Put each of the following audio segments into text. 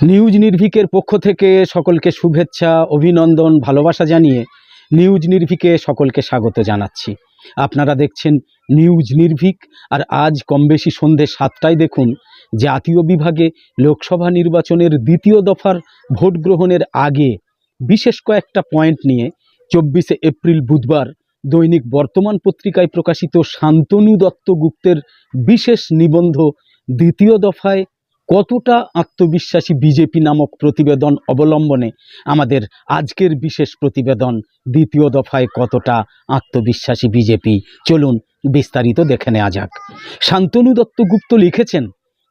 News নির্ভীকের পক্ষ থেকে সকলকে শুভেচ্ছা, অভিনন্দন, ভালোবাসা জানিয়ে নিউজ নির্ভীকে সকলকে স্বাগত জানাচ্ছি। আপনারা দেখছেন নিউজ নির্ভীক, আর আজ কম বেশি সন্ধে সাতটায় দেখুন, জাতীয় বিভাগে লোকসভা নির্বাচনের দ্বিতীয় দফার ভোট গ্রহণের আগে বিশেষ কয়েকটা পয়েন্ট নিয়ে চব্বিশে এপ্রিল বুধবার দৈনিক বর্তমান পত্রিকায় প্রকাশিত শান্তনু দত্ত গুপ্তের বিশেষ নিবন্ধ দ্বিতীয় দফায় কতটা আত্মবিশ্বাসী বিজেপি নামক প্রতিবেদন অবলম্বনে আমাদের আজকের বিশেষ প্রতিবেদন দ্বিতীয় দফায় কতটা আত্মবিশ্বাসী বিজেপি চলুন বিস্তারিত দেখে নেওয়া যাক। শান্তনু দত্তগুপ্ত লিখেছেন,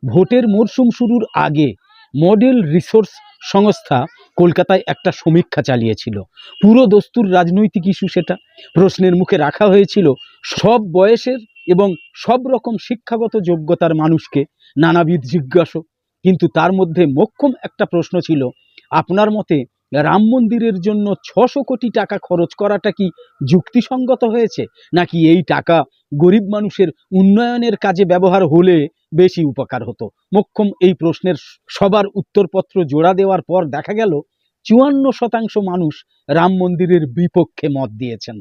ভোটের মরশুম শুরুর আগে মডেল রিসোর্স সংস্থা কলকাতায় একটা সমীক্ষা চালিয়েছিল। পুরো দস্তুর রাজনৈতিক ইস্যু সেটা। প্রশ্নের মুখে রাখা হয়েছিল, সব বয়সের এবং সব রকম শিক্ষাগত যোগ্যতার মানুষকে নানাবিধ জিজ্ঞাসা। কিন্তু তার মধ্যে মোক্ষম একটা প্রশ্ন ছিল, আপনার মতে রাম মন্দিরের জন্য ছশো কোটি টাকা খরচ করাটা কি যুক্তিসঙ্গত হয়েছে? নাকি এই টাকা গরিব মানুষের উন্নয়নের কাজে ব্যবহার হলে বেশি উপকার হতো? মোক্ষম এই প্রশ্নের সবার উত্তরপত্র জোড়া দেওয়ার পর দেখা গেল, চুয়ান্ন শতাংশ মানুষ রাম মন্দিরের বিপক্ষে মত দিয়েছেন।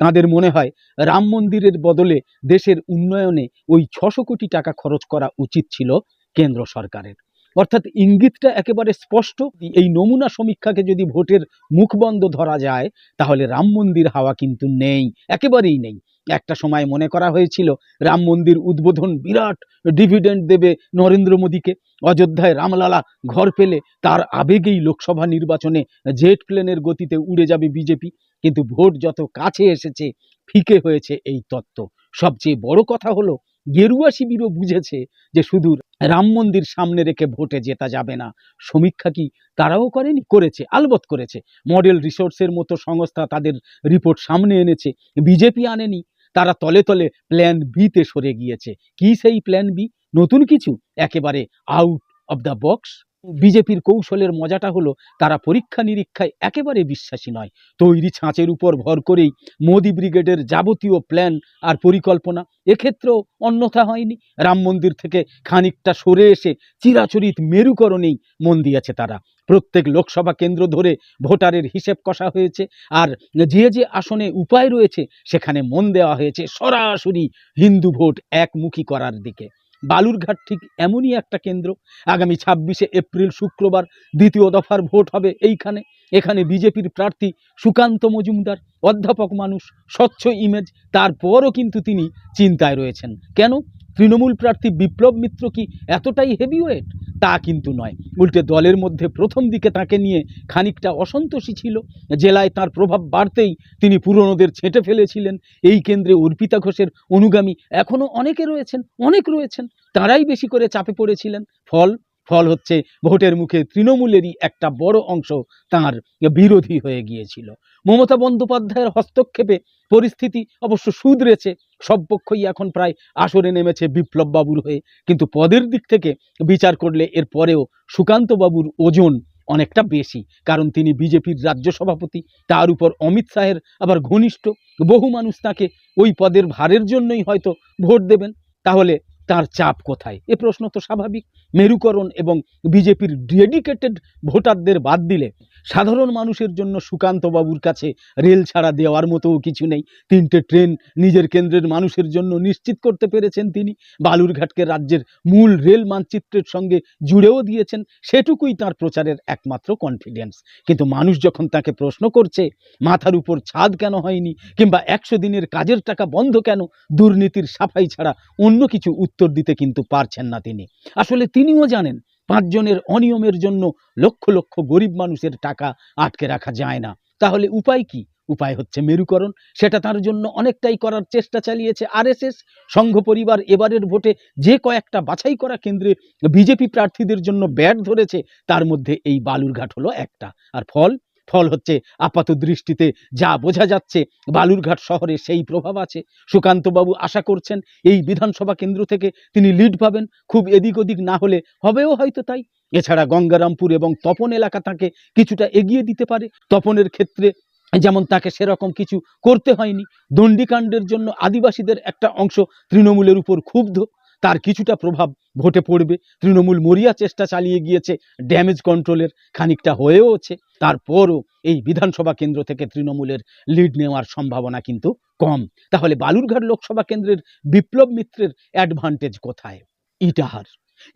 তাদের মনে হয় রাম মন্দিরের বদলে দেশের উন্নয়নে ওই ছশো কোটি টাকা খরচ করা উচিত ছিল কেন্দ্র সরকারের। অর্থাৎ ইঙ্গিতটা একেবারে স্পষ্ট, এই নমুনা সমীক্ষাকে যদি ভোটের মুখবন্ধ ধরা যায়, তাহলে রাম মন্দির হাওয়া কিন্তু নেই, একেবারেই নেই। একটা সময় মনে করা হয়েছিল, রাম মন্দির উদ্বোধন বিরাট ডিভিডেন্ড দেবে নরেন্দ্র মোদীকে। অযোধ্যায় রামলালা ঘর পেলে তার আবেগেই লোকসভা নির্বাচনে জেট প্লেনের গতিতে উড়ে যাবে বিজেপি। কিন্তু ভোট যত কাছে এসেছে, ফিকে হয়েছে এই তত্ত্ব। সবচেয়ে বড় কথা হলো, গেরুয়া শিবিরও বুঝেছে যে শুধু রাম মন্দির সামনে রেখে ভোটে জেতা যাবে না। সমীক্ষা কি তারাও করেনি? করেছে আলবত করেছে। মডেল রিসোর্সের মতো সংস্থা তাদের রিপোর্ট সামনে এনেছে, বিজেপি আনেনি। তারা তলে তলে প্ল্যান বিতে সরে গিয়েছে। কি সেই প্ল্যান বি? নতুন কিছু? একেবারে আউট অফ দ্য বক্স বিজেপির কৌশলের মজাটা হলো, তারা পরীক্ষা নিরীক্ষায় একেবারে বিশ্বাসী নয়। তৈরি ছাঁচের উপর ভর করেই মোদি ব্রিগেডের যাবতীয় প্ল্যান আর পরিকল্পনা। এক্ষেত্রেও অন্যথা হয়নি। রাম মন্দির থেকে খানিকটা সরে এসে চিরাচরিত মেরুকরণেই মন দিয়েছে তারা। প্রত্যেক লোকসভা কেন্দ্র ধরে ভোটারের হিসেব কষা হয়েছে আর যে যে আসনে উপায় রয়েছে, সেখানে মন দেওয়া হয়েছে সরাসরি হিন্দু ভোট একমুখী করার দিকে। বালুরঘাট ঠিক এমনই একটা কেন্দ্র। আগামী ছাব্বিশে এপ্রিল শুক্রবার দ্বিতীয় দফার ভোট হবে এইখানে। এখানে বিজেপির প্রার্থী সুকান্ত মজুমদার, অধ্যাপক মানুষ, স্বচ্ছ ইমেজ তারপরও কিন্তু তিনি চিন্তায় রয়েছেন। কেন? তৃণমূল প্রার্থী বিপ্লব মিত্র কি এতটাই হেভিওয়েট তা কিন্তু নয়। উল্টে দলের মধ্যে প্রথম দিকে তাকে নিয়ে খানিকটা অসন্তোষী ছিল। জেলায় তার প্রভাব বাড়তেই তিনি পুরনোদের ছেঁটে ফেলেছিলেন। এই কেন্দ্রে অর্পিতা ঘোষের অনুগামী এখনও অনেকে রয়েছেন, অনেক রয়েছেন। তারাই বেশি করে চাপে পড়েছিলেন। ফল ফল হচ্ছে ভোটের মুখে তৃণমূলেরই একটা বড় অংশ তাঁর বিরোধী হয়ে গিয়েছিল। মমতা বন্দ্যোপাধ্যায়ের হস্তক্ষেপে পরিস্থিতি অবশ্য শুধরেছে সব পক্ষই এখন প্রায় আসরে নেমেছে বিপ্লব বাবুর হয়ে। কিন্তু পদের দিক থেকে বিচার করলে এর পরেও সুকান্ত বাবুর ওজন অনেকটা বেশি, কারণ তিনি বিজেপির রাজ্য সভাপতি, তার উপর অমিত শাহের আবার ঘনিষ্ঠ, বহু মানুষ তাকে ওই পদের ভারের জন্যই হয়তো ভোট দেবেন। তাহলে তার চাপ কোথায়? এ প্রশ্ন তো স্বাভাবিক। মেরুকরণ এবং বিজেপির ডেডিকেটেড ভোটারদের বাদ দিলে সাধারণ মানুষের জন্য সুকান্ত বাবুর কাছে রেল ছাড়া দেওয়ার মতোও কিছু নেই। তিনটে ট্রেন নিজের কেন্দ্রের মানুষের জন্য নিশ্চিত করতে পেরেছেন তিনি। বালুরঘাটকে রাজ্যের মূল রেল মানচিত্রের সঙ্গে জুড়েও দিয়েছেন, সেটুকুই তার প্রচারের একমাত্র কনফিডেন্স কিন্তু মানুষ যখন তাকে প্রশ্ন করছে, মাথার উপর ছাদ কেন হয়নি কিংবা একশো দিনের কাজের টাকা বন্ধ কেন, দুর্নীতির সাফাই ছাড়া অন্য কিছু উত্তর দিতে কিন্তু পারছেন না তিনি। আসলে তিনিও জানেন পাঁচজনের অনিয়মের জন্য লক্ষ লক্ষ গরিব মানুষের টাকা আটকে রাখা যায় না। তাহলে উপায় কি? উপায় হচ্ছে মেরুকরণ। সেটা তার জন্য অনেকটাই করার চেষ্টা চালিয়েছে আরএসএস। সংঘ পরিবার এবারের ভোটে যে কয়েকটা বাছাই করা কেন্দ্রে বিজেপি প্রার্থীদের জন্য ব্যাট ধরেছে, তার মধ্যে এই বালুরঘাট হলো একটা। আর ফল? ফল হচ্ছে আপাত দৃষ্টিতে যা বোঝা যাচ্ছে। বালুরঘাট শহরে সেই প্রভাব আছে। সুকান্তবাবু আশা করছেন এই বিধানসভা কেন্দ্র থেকে তিনি লিড পাবেন। খুব এদিক ওদিক না হলে হবেও হয়তো তাই। এছাড়া গঙ্গারামপুর এবং তপন এলাকা তাকে কিছুটা এগিয়ে দিতে পারে। তপনের ক্ষেত্রে যেমন তাকে সেরকম কিছু করতে হয়নি। দণ্ডিকাণ্ডের জন্য আদিবাসীদের একটা অংশ তৃণমূলের উপর ক্ষুব্ধ। তার কিছুটা প্রভাব ভোটে পড়বে। তৃণমূল মরিয়া চেষ্টা চালিয়ে গিয়েছে ড্যামেজ কন্ট্রোলের খানিকটা হয়েওছে। তারপরও এই বিধানসভা কেন্দ্র থেকে তৃণমূলের লিড নেওয়ার সম্ভাবনা কিন্তু কম। তাহলে বালুরঘাট লোকসভা কেন্দ্রের বিপ্লব মিত্রের অ্যাডভান্টেজ কোথায়? ইটাহার।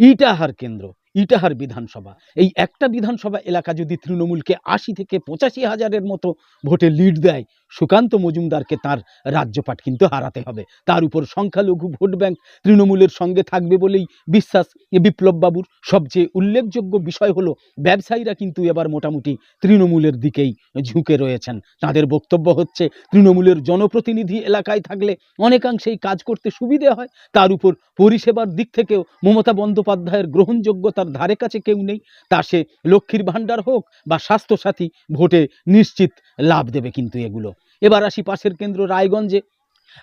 ইটাহার কেন্দ্র, ইটাহার বিধানসভা। এই একটা বিধানসভা এলাকা যদি তৃণমূলকে আশি থেকে পঁচাশি হাজারের মতো ভোটে লিড দেয় সুকান্ত মজুমদারকে তার রাজ্যপাট কিন্তু হারাতে হবে। তার উপর সংখ্যালঘু ভোট ব্যাংক তৃণমূলের সঙ্গে থাকবে বলেই বিশ্বাস বিপ্লববাবুর। সবচেয়ে উল্লেখযোগ্য বিষয় হলো, ব্যবসায়ীরা কিন্তু এবার মোটামুটি তৃণমূলের দিকেই ঝুঁকে রয়েছেন। তাদের বক্তব্য হচ্ছে, তৃণমূলের জনপ্রতিনিধি এলাকায় থাকলে অনেকাংশেই কাজ করতে সুবিধে হয়। তার উপর পরিষেবার দিক থেকেও মমতা বন্দ্যোপাধ্যায়ের গ্রহণযোগ্যতার ধারে কাছে কেউ নেই। তা সে লক্ষ্মীর ভাণ্ডার হোক বা স্বাস্থ্যসাথী, ভোটে নিশ্চিত লাভ দেবে কিন্তু এগুলো। এবার আসি পাশের কেন্দ্র রায়গঞ্জে।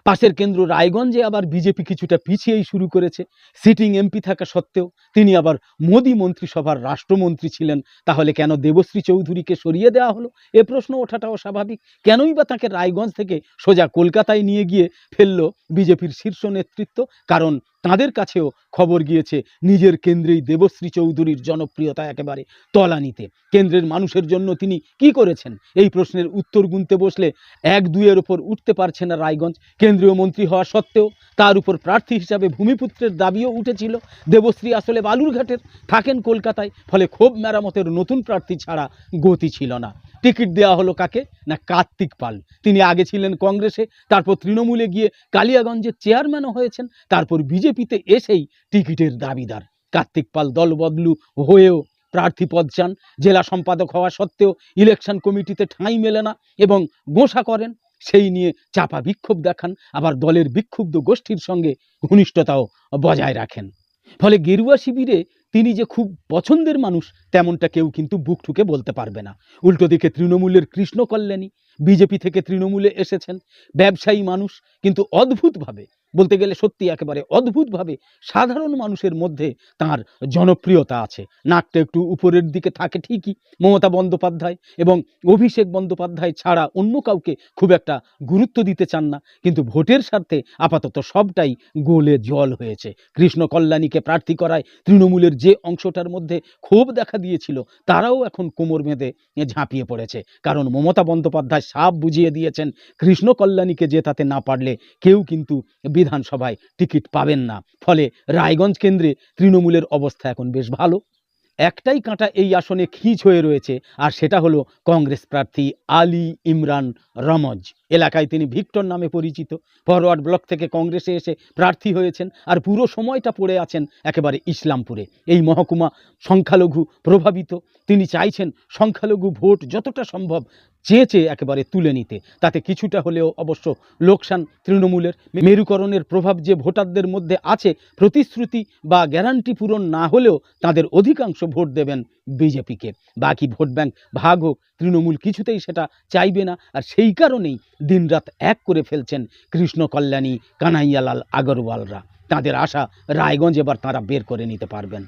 পাশের কেন্দ্র রায়গঞ্জে আবার বিজেপি কিছুটা পিছিয়েই শুরু করেছে। সিটিং এমপি থাকা সত্ত্বেও তিনি আবার মোদি মন্ত্রিসভার রাষ্ট্রমন্ত্রী ছিলেন। তাহলে কেন দেবশ্রী চৌধুরীকে সরিয়ে দেওয়া হলো? এ প্রশ্ন ওঠাটাও স্বাভাবিক। কেনই বা তাকে রায়গঞ্জ থেকে সোজা কলকাতায় নিয়ে গিয়ে ফেলল বিজেপির শীর্ষ নেতৃত্ব? কারণ তাদের কাছেও খবর গিয়েছে, নিজের কেন্দ্রেই দেবশ্রী চৌধুরীর জনপ্রিয়তা একেবারে তলানিতে। কেন্দ্রের মানুষের জন্য তিনি কি করেছেন? এই প্রশ্নের উত্তর গুনতে বসলে এক দুইয়ের ওপর উঠতে পারছে না রায়গঞ্জ। কেন্দ্রীয় মন্ত্রী হওয়া সত্ত্বেও তার উপর প্রার্থী হিসাবে ভূমিপুত্রের দাবিও উঠেছিল। দেবশ্রী আসলে বালুরঘাটের, থাকেন কলকাতায়, ফলে ক্ষোভ মেরামতের নতুন প্রার্থী ছাড়া গতি ছিল না। টিকিট দেওয়া হলো কাকে? না কার্তিক পাল। তিনি আগে ছিলেন কংগ্রেসে, তারপর তৃণমূলে গিয়ে কালিয়াগঞ্জের চেয়ারম্যানও হয়েছেন, তারপর বিজেপিতে এসেই টিকিটের দাবিদার। কার্তিক পাল দল বদলু হয়েও প্রার্থী পদ চান। জেলা সম্পাদক হওয়া সত্ত্বেও ইলেকশন কমিটিতে ঠাঁই মেলে না এবং গোঁসা করেন। সেই নিয়ে চাপা বিক্ষোভ দেখান। আবার দলের বিক্ষুব্ধ গোষ্ঠীর সঙ্গে ঘনিষ্ঠতাও বজায় রাখেন। ফলে গেরুয়া শিবিরে তিনি যে খুব পছন্দের মানুষ, তেমনটা কেউ কিন্তু বুক ঠুকে বলতে পারবে না। উল্টো দিকে তৃণমূলের কৃষ্ণ কল্যাণী বিজেপি থেকে তৃণমূলে এসেছেন। ব্যবসায়ী মানুষ, কিন্তু অদ্ভুতভাবে বলতে গেলে সত্যি একেবারে অদ্ভুতভাবে সাধারণ মানুষের মধ্যে তার জনপ্রিয়তা আছে। নাকটা একটু উপরের দিকে থাকে ঠিকই, মমতা বন্দ্যোপাধ্যায় এবং অভিষেক বন্দ্যোপাধ্যায় ছাড়া অন্য কাউকে খুব একটা গুরুত্ব দিতে চান না, কিন্তু ভোটের স্বার্থে আপাতত সবটাই গোলে জল হয়েছে। কৃষ্ণ কল্যাণীকে প্রার্থী করায় তৃণমূলের যে অংশটার মধ্যে ক্ষোভ দেখা দিয়েছিল, তারাও এখন কোমর বেঁধে ঝাঁপিয়ে পড়েছে। কারণ মমতা বন্দ্যোপাধ্যায় সাপ বুঝিয়ে দিয়েছেন, কৃষ্ণ কল্যাণীকে জেতাতে না পারলে কেউ কিন্তু বিধানসভায় টিকিট পাবেন না। ফলে রায়গঞ্জ কেন্দ্রে তৃণমূলের অবস্থা এখন বেশ ভালো। একটাই কাঁটা এই আসনে খিঁচ হয়ে রয়েছে, আর সেটা হলো কংগ্রেস প্রার্থী আলী ইমরান রমজ। এলাকায় তিনি ভিক্টর নামে পরিচিত। ফরওয়ার্ড ব্লক থেকে কংগ্রেসে এসে প্রার্থী হয়েছেন আর পুরো সময়টা পড়ে আছেন একেবারে ইসলামপুরে। এই মহকুমা সংখ্যালঘু প্রভাবিত। তিনি চাইছেন সংখ্যালঘু ভোট যতটা সম্ভব চেয়ে চেয়ে একেবারে তুলে নিতে। তাতে কিছুটা হলেও অবশ্য লোকসান তৃণমূলের। মেরুকরণের প্রভাব যে ভোটারদের মধ্যে আছে, প্রতিশ্রুতি বা গ্যারান্টি পূরণ না হলেও তাদের অধিকাংশ ভোট দেবেন বিজেপিকে। বাকি ভোট ব্যাংক ভাগ হোক, তৃণমূল কিছুতেই সেটা চাইবে না। আর সেই কারণেই দিনরাত এক করে ফেলছেন কৃষ্ণ কল্যাণী কানাইয়ালাল, আগরওয়ালরা। তাদের আশা রায়গঞ্জ এবার তারা বের করে নিতে পারবেন।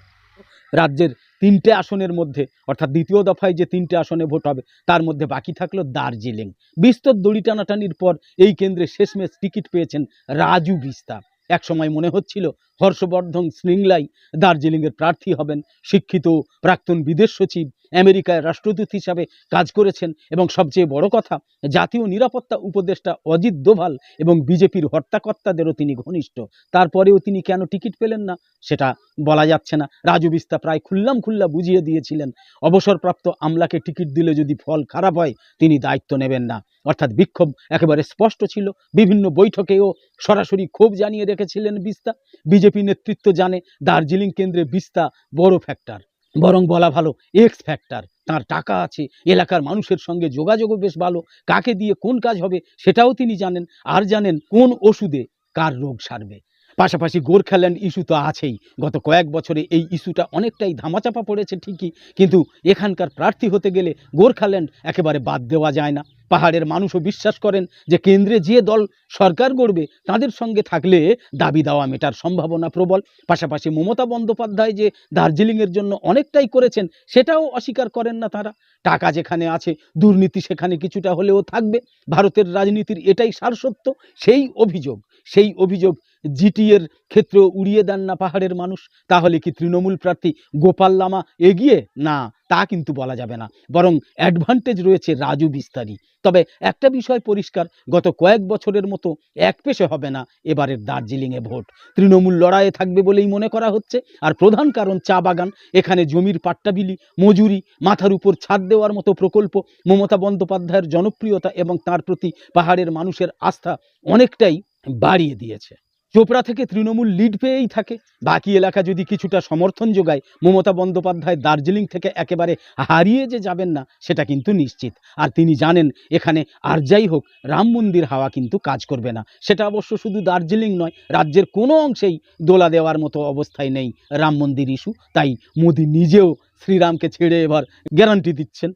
রাজ্যের তিনটে আসনের মধ্যে, অর্থাৎ দ্বিতীয় দফায় যে তিনটে আসনে ভোট হবে, তার মধ্যে বাকি থাকল দার্জিলিং। বিস্তর দড়ি টানাটানির পর এই কেন্দ্রে শেষমেশ টিকিট পেয়েছেন রাজু বিস্তা। এক সময় মনে হচ্ছিল হর্ষবর্ধন শ্রিংলাই দার্জিলিংয়ের প্রার্থী হবেন। শিক্ষিত প্রাক্তন বিদেশ সচিব, আমেরিকায় রাষ্ট্রদূত হিসাবে কাজ করেছেন এবং সবচেয়ে বড় কথা, জাতীয় নিরাপত্তা উপদেষ্টা অজিত দোভাল এবং বিজেপির হর্তাকর্তাদেরও তিনি ঘনিষ্ঠ। তারপরেও তিনি কেন টিকিট পেলেন না, সেটা বলা যাচ্ছে না। রাজু বিস্তা প্রায় খুল্লাম খুল্লা বুঝিয়ে দিয়েছিলেন, অবসরপ্রাপ্ত আমলাকে টিকিট দিলে যদি ফল খারাপ হয়, তিনি দায়িত্ব নেবেন না। অর্থাৎ বিক্ষোভ একেবারে স্পষ্ট ছিল। বিভিন্ন বৈঠকেও সরাসরি ক্ষোভ জানিয়ে রেখেছিলেন বিস্তা। বিজেপি নেতৃত্ব জানে দার্জিলিং কেন্দ্রে বিস্তা বড় ফ্যাক্টর বরং বলা ভালো এক্স ফ্যাক্টর তার টাকা আছে, এলাকার মানুষের সঙ্গে যোগাযোগও বেশ ভালো, কাকে দিয়ে কোন কাজ হবে সেটাও তিনি জানেন, আর জানেন কোন ওষুধে কার রোগ সারবে। পাশাপাশি গোর্খাল্যান্ড ইস্যু তো আছেই। গত কয়েক বছরে এই ইস্যুটা অনেকটাই ধামাচাপা পড়েছে ঠিকই, কিন্তু এখানকার প্রার্থী হতে গেলে গোর্খাল্যান্ড একেবারে বাদ দেওয়া যায় না। পাহাড়ের মানুষও বিশ্বাস করেন যে কেন্দ্রে যে দল সরকার গড়বে, তাদের সঙ্গে থাকলে দাবি দেওয়া মেটার সম্ভাবনা প্রবল। পাশাপাশি মমতা বন্দ্যোপাধ্যায় যে দার্জিলিংয়ের জন্য অনেকটাই করেছেন, সেটাও অস্বীকার করেন না তারা। টাকা যেখানে আছে, দুর্নীতি সেখানে কিছুটা হলেও থাকবে। ভারতের রাজনীতির এটাই সারসত্য, সেই অভিযোগ সেই অভিযোগ জিটিএর ক্ষেত্রে উড়িয়ে দেন না পাহাড়ের মানুষ, তাহলে কি তৃণমূল প্রার্থী গোপাল লামা এগিয়ে? না, তা কিন্তু বলা যাবে না। বরং অ্যাডভান্টেজ রয়েছে রাজু বিস্তারি। তবে একটা বিষয় পরিষ্কার, গত কয়েক বছরের মতো এক পেশে হবে না এবারের দার্জিলিংয়ে ভোট। তৃণমূল লড়াইয়ে থাকবে বলেই মনে করা হচ্ছে। আর প্রধান কারণ চা বাগান, এখানে জমির পাট্টাবিলি, মজুরি, মাথার উপর ছাদ দেওয়ার মতো প্রকল্প, মমতা বন্দ্যোপাধ্যায়ের জনপ্রিয়তা এবং তার প্রতি পাহাড়ের মানুষের আস্থা অনেকটাই বাড়িয়ে দিয়েছে। চোপড়া থেকে তৃণমূল লিড পেয়েই থাকে। বাকি এলাকা যদি কিছুটা সমর্থন যোগায়, মমতা বন্দ্যোপাধ্যায় দার্জিলিং থেকে একেবারে হারিয়ে যে যাবেন না, সেটা কিন্তু নিশ্চিত। আর তিনি জানেন, এখানে আর যাই হোক, রাম মন্দির হাওয়া কিন্তু কাজ করবে না। সেটা অবশ্য শুধু দার্জিলিং নয়, রাজ্যের কোনো অংশেই দোলা দেওয়ার মতো অবস্থায় নেই রাম মন্দির ইস্যু তাই মোদি নিজেও শ্রীরামকে ছেড়ে এবার গ্যারান্টি দিচ্ছেন।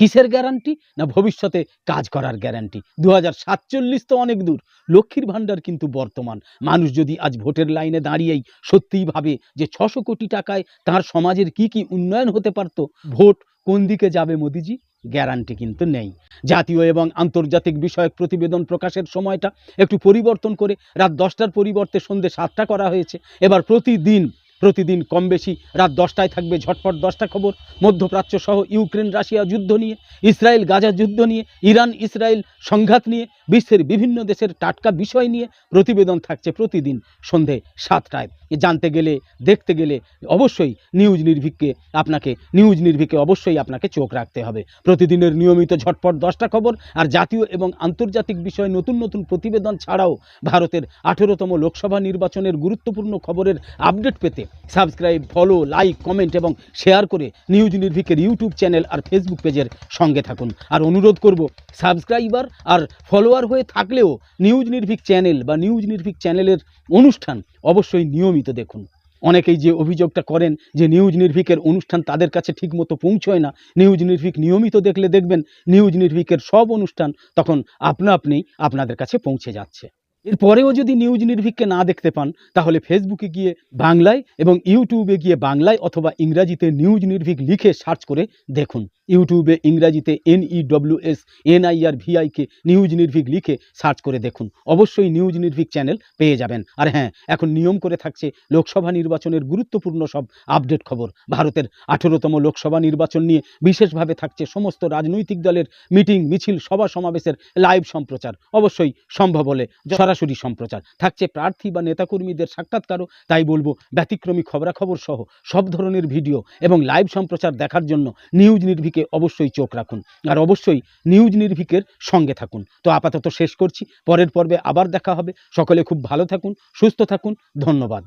কিসের গ্যারান্টি না ভবিষ্যতে কাজ করার গ্যারান্টি দু হাজার সাতচল্লিশ তো অনেক দূর। লক্ষ্মীর ভাণ্ডার কিন্তু বর্তমান। মানুষ যদি আজ ভোটের লাইনে দাঁড়িয়েই সত্যিই ভাবে যে ছশো কোটি টাকায় তার সমাজের কি কি উন্নয়ন হতে পারত, ভোট কোন দিকে যাবে মোদিজি? গ্যারান্টি কিন্তু নেই। জাতীয় এবং আন্তর্জাতিক বিষয়ক প্রতিবেদন প্রকাশের সময়টা একটু পরিবর্তন করে রাত দশটার পরিবর্তে সন্ধ্যে সাতটা করা হয়েছে। এবার প্রতিদিন প্রতিদিন কম বেশি রাত দশটায় থাকবে ঝটপট দশটা খবর। মধ্যপ্রাচ্য সহ ইউক্রেন, রাশিয়া যুদ্ধ নিয়ে, ইসরায়েল, গাজা যুদ্ধ নিয়ে, ইরান, ইসরায়েল সংঘাত নিয়ে বিশ্বের বিভিন্ন দেশের টাটকা বিষয় নিয়ে প্রতিবেদন থাকছে প্রতিদিন সন্ধে সাতটায়। জানতে গেলে, দেখতে গেলে অবশ্যই নিউজ নির্ভীককে আপনাকে, নিউজ নির্ভীকে অবশ্যই আপনাকে চোখ রাখতে হবে। প্রতিদিনের নিয়মিত ঝটপট দশটা খবর আর জাতীয় এবং আন্তর্জাতিক বিষয়ে নতুন নতুন প্রতিবেদন ছাড়াও ভারতের আঠেরোতম লোকসভা নির্বাচনের গুরুত্বপূর্ণ খবরের আপডেট পেতে সাবস্ক্রাইব, ফলো, লাইক, কমেন্ট এবং শেয়ার করে নিউজ নির্ভীকের ইউটিউব চ্যানেল আর ফেসবুক পেজের সঙ্গে থাকুন। আর অনুরোধ করব সাবস্ক্রাইবার আর ফলোয়ার হয়ে থাকলেও নিউজ নির্ভীক চ্যানেল বা নিউজ নির্ভীক চ্যানেলের অনুষ্ঠান অবশ্যই নিয়মিত দেখুন। অনেকেই যে অভিযোগটা করেন যে নিউজ নির্ভীকের অনুষ্ঠান তাদের কাছে ঠিকমতো পৌঁছয় না, নিউজ নির্ভীক নিয়মিত দেখলে দেখবেন নিউজ নির্ভীকের সব অনুষ্ঠান তখন আপনা আপনি আপনাদের কাছে পৌঁছে যাচ্ছে। এরপরেও যদি নিউজ নির্ভীককে না দেখতে পান, তাহলে ফেসবুকে গিয়ে বাংলায় এবং ইউটিউবে গিয়ে বাংলায় অথবা ইংরাজিতে নিউজ নির্ভীক লিখে সার্চ করে দেখুন। ইউটিউবে, ইংরাজিতে N E W S N I R V I K news Nirbhik লিখে সার্চ করে দেখুন। অবশ্যই নিউজ নির্ভীক চ্যানেল পেয়ে যাবেন। আর হ্যাঁ এখন নিয়ম করে থাকছে লোকসভা নির্বাচনের গুরুত্বপূর্ণ সব আপডেট খবর। ভারতের আঠেরোতম লোকসভা নির্বাচন নিয়ে বিশেষভাবে থাকছে সমস্ত রাজনৈতিক দলের মিটিং, মিছিল, সভা সমাবেশের লাইভ সম্প্রচার। অবশ্যই সম্ভব হলে সরাসরি সম্প্রচার। থাকছে প্রার্থী বা নেতাকর্মীদের সাক্ষাৎকারও, তাই বলব ব্যতিক্রমী খবরাখবর সহ সব ধরনের ভিডিও এবং লাইভ সম্প্রচার দেখার জন্য নিউজ নির্ভীকে অবশ্যই চোখ রাখুন। আর অবশ্যই নিউজ নির্ভিকের সঙ্গে থাকুন। তো আপাতত শেষ করছি। পরের পর্বে আবার দেখা হবে। সকলে খুব ভালো থাকুন, সুস্থ থাকুন। ধন্যবাদ।